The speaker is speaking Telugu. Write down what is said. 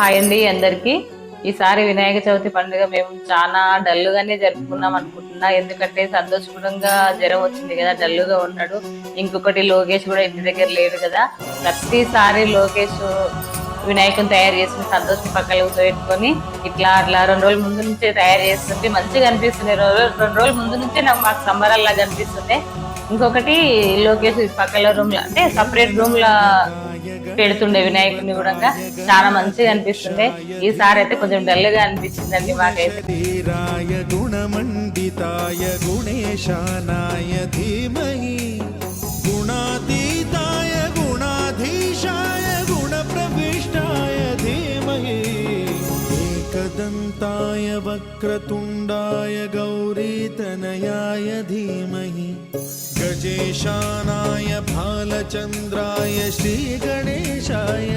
హాయ్ అండి అందరికి. ఈసారి వినాయక చవితి పండుగ మేము చాలా డల్లుగానే జరుపుకున్నాం అనుకుంటున్నా. ఎందుకంటే సంతోషకరంగా జ్వరం వచ్చింది కదా డల్లుగా ఉన్నాడు. ఇంకొకటి లోకేష్ కూడా ఇంటి దగ్గర లేడు కదా. ప్రతిసారి లోకేష్ వినాయకుని తయారు చేసిన సంతోషం పక్కన పెట్టుకొని ఇట్లా అట్లా రెండు రోజుల ముందు నుంచే తయారు చేస్తుంటే మంచిగా అనిపిస్తుంది. రోజు రెండు రోజుల ముందు నుంచే నాకు మాకు సంబరాల్లాగా అనిపిస్తుంది ఇంకొకటి లోకేష్ పక్కల రూమ్లో అంటే సపరేట్ రూమ్లో పెడుతుండే. వినాయకుని కూడా చాలా మంచిగా అనిపిస్తుండే. ఈసారి అయితే కొంచెం డల్గా అనిపించిందండి మాకైతే. గుణమండితాయ వక్రతుండాయ గౌరీతనయాయ ధీమహి. గజేశాన चंद्राय श्री गणेशाय